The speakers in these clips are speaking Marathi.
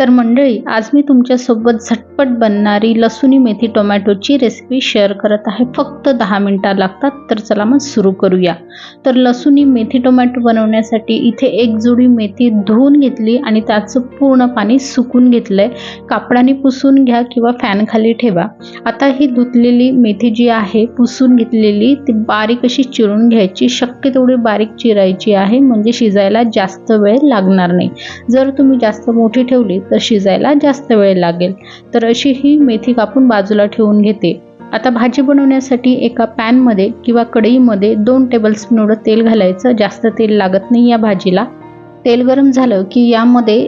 तर मंडळी आज मी तुमच्यासोबत झटपट बनणारी लसुणी मेथी टोमॅटोची रेसिपी शेअर करत आहे. फक्त दहा मिनटं लागतात तर चला मग सुरू करूया. तर लसुणी मेथी टोमॅटो बनवण्यासाठी इथे एक जोडी मेथी धुवून घेतली आणि त्याचं पूर्ण पाणी सुकून घेतलं आहे कापडाने पुसून घ्या किंवा फॅनखाली ठेवा. आता ही धुतलेली मेथी जी आहे पुसून घेतलेली ती बारीक अशी चिरून घ्यायची. शक्य तेवढी बारीक चिरायची आहे म्हणजे शिजायला जास्त वेळ लागणार नाही. जर तुम्ही जास्त मोठी ठेवली तर शिजायला जास्त वेळ लागेल. तर अशी ही मेथी कापून बाजूला ठेवून घेते. आता भाजी बनवण्यासाठी एका पॅनमध्ये किंवा कढईमध्ये दोन टेबलस्पून एवढं तेल घालायचं. जास्त तेल लागत नाही या भाजीला. तेल गरम झालं की यामध्ये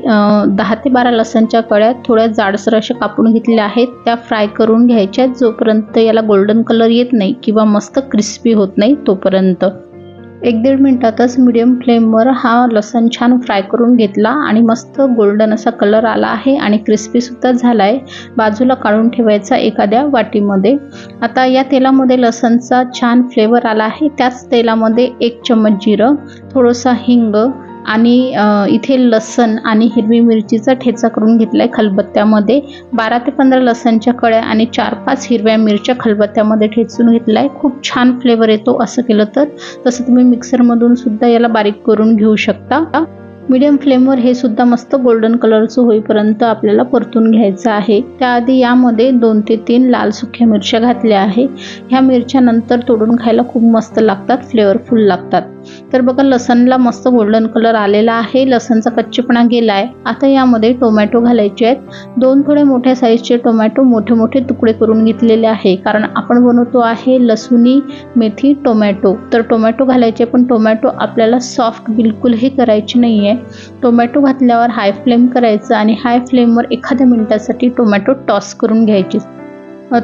दहा ते बारा लसणच्या कळ्या थोड्या जाडसर अशा कापून घेतल्या आहेत. त्या फ्राय करून घ्यायच्या जोपर्यंत याला गोल्डन कलर येत नाही किंवा मस्त क्रिस्पी होत नाही तोपर्यंत. एक दीड मिनटातच मिडियम फ्लेमवर हा लसण छान फ्राय करून घेतला आणि मस्त गोल्डन असा कलर आला आहे आणि क्रिस्पीसुद्धा झाला आहे बाजूला काढून ठेवायचा एखाद्या वाटीमध्ये. आता या तेलामध्ये लसणचा छान फ्लेवर आला आहे. त्याच तेलामध्ये एक चम्मच जिरं थोडंसं हिंग आणि इथे लसण आणि हिरवी मिरचीचा ठेचा करून घेतला आहे खलबत्त्यामध्ये. बारा ते पंधरा लसणच्या कळ्या आणि चार पाच हिरव्या मिरच्या खलबत्त्यामध्ये ठेचून घेतला आहे खूप छान फ्लेवर येतो असं केलं तर. तसं तुम्ही मिक्सरमधून सुद्धा याला बारीक करून घेऊ शकता. मीडियम फ्लेमवर हे सुद्धा मस्त गोल्डन कलरचं होईपर्यंत आपल्याला परतून घ्यायचं आहे. त्याआधी यामध्ये दोन ते तीन लाल सुक्या मिरच्या घातल्या आहे. ह्या मिरच्या नंतर तोडून खायला खूप मस्त लागतात फ्लेवरफुल लागतात. तर बघा लसणला मस्त गोल्डन कलर आलेला आहे. लसणचा कच्चेपणा गेला आहे आता यामध्ये टोमॅटो घालायचे आहेत. दोन थोडे मोठ्या साईजचे टोमॅटो मोठे मोठे तुकडे करून घेतलेले आहे. कारण आपण बनवतो आहे लसुणी मेथी टोमॅटो तर टोमॅटो घालायचे पण टोमॅटो आपल्याला सॉफ्ट बिलकुलही करायची नाही आहे टोमॅटो घातल्यावर हाय फ्लेम करायचं आणि हाय फ्लेमवर एखाद्या मिनटासाठी टोमॅटो टॉस करून घ्यायची.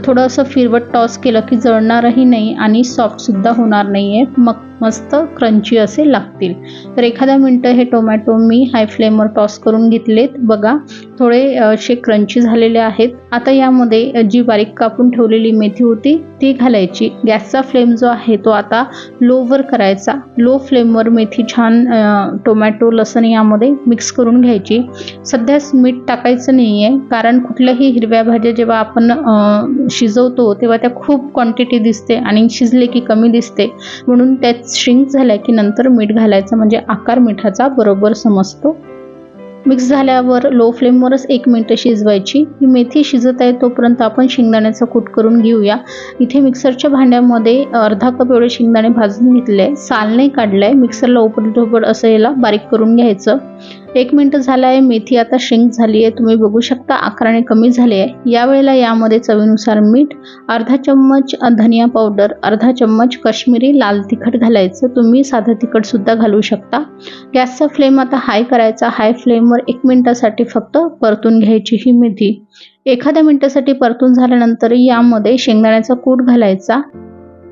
थोडंसं फिरवत टॉस केलं की जळणारही नाही आणि सॉफ्टसुद्धा होणार नाही आहे मग मस्त क्रंची असे लागतील. तर एखाद्या मिनटं हे टोमॅटो मी हाय फ्लेमवर टॉस करून घेतलेत. बघा थोडे असे क्रंची झालेले आहेत. आता यामध्ये जी बारीक कापून ठेवलेली मेथी होती ती घालायची. गॅसचा फ्लेम जो आहे तो आता लोवर करायचा. लो फ्लेमवर मेथी छान टोमॅटो लसण यामध्ये मिक्स करून घ्यायची. सध्याच मीठ टाकायचं नाही आहे कारण कुठल्याही हिरव्या भाज्या जेव्हा आपण शिजवतो तेव्हा त्या खूप क्वांटिटी दिसते आणि शिजले की कमी दिसते. म्हणून त्यात श्रिंक झाल्या की नंतर मीठ घालायचं म्हणजे आकार मिठाचा बरोबर समजतो. मिक्स झाल्यावर लो फ्लेमवरच एक मिनटं शिजवायची. ही मेथी शिजत आहे तोपर्यंत आपण शेंगदाण्याचा कूट करून घेऊया. इथे मिक्सरच्या भांड्यामध्ये अर्धा कप एवढे शेंगदाणे भाजून घेतले. साल नाही काढलं आहे मिक्सरला उपड असं याला बारीक करून घ्यायचं. एक मिनटं झालं आहे मेथी आता शिंक झाली आहे तुम्ही बघू शकता आकाराने कमी झाली आहे यावेळेला यामध्ये चवीनुसार मीठ अर्धा चम्मच धनिया पावडर अर्धा चम्मच काश्मीरी लाल तिखट घालायचं. तुम्ही साधं तिखटसुद्धा घालू शकता. गॅसचा फ्लेम आता हाय करायचा. हाय फ्लेमवर एक मिनटासाठी फक्त परतून घ्यायची ही मेथी. एखाद्या मिनटासाठी परतून झाल्यानंतर यामध्ये शेंगदाण्याचा कूट घालायचा.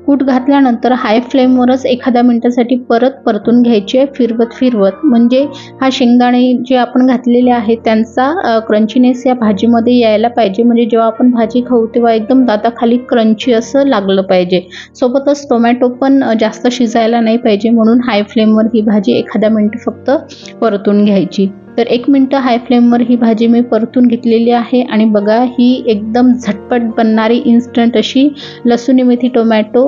कूट घातल्यानंतर हाय फ्लेमवरच एखाद्या मिनटासाठी परत परतून घ्यायचे फिरवत फिरवत. म्हणजे हा शेंगदाणे जे आपण घातलेले आहे त्यांचा क्रंचीनेस या भाजीमध्ये यायला पाहिजे. म्हणजे जेव्हा आपण भाजी खाऊ तेव्हा एकदम दाताखाली क्रंची असं लागलं पाहिजे. सोबतच टोमॅटो पण जास्त शिजायला नाही पाहिजे. म्हणून हाय फ्लेमवर ही भाजी एखाद्या मिनटं फक्त परतून घ्यायची. तर एक मिनटं हाय फ्लेमवर ही भाजी मी परतून घेतलेली आहे आणि बघा ही एकदम झटपट बनणारी इन्स्टंट अशी लसूणी मेथी टोमॅटो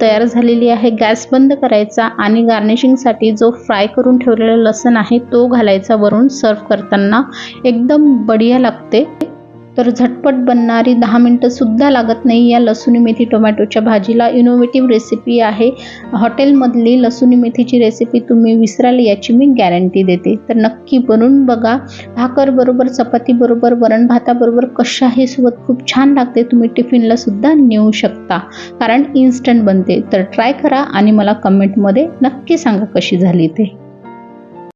तयार झालेली आहे. गॅस बंद करायचा आणि गार्निशिंगसाठी जो फ्राय करून ठेवलेला लसण आहे तो घालायचा वरून सर्व करताना. एकदम बढिया लागते. तर झटपट बनणारी दहा मिनटंसुद्धा लागत नाही. या लसुणी मेथी टोमॅटोच्या भाजीला इनोव्हेटिव्ह रेसिपी आहे. हॉटेलमधली लसुणी मेथीची रेसिपी तुम्ही विसराल याची मी गॅरंटी देते. तर नक्की बनवून बघा. भाकरबरोबर चपातीबरोबर वरण भाताबरोबर कशाही सोबत खूप छान लागते. तुम्ही टिफिनलासुद्धा नेऊ शकता. कारण इन्स्टंट बनते. तर ट्राय करा आणि मला कमेंटमध्ये नक्की सांगा कशी झाली ते.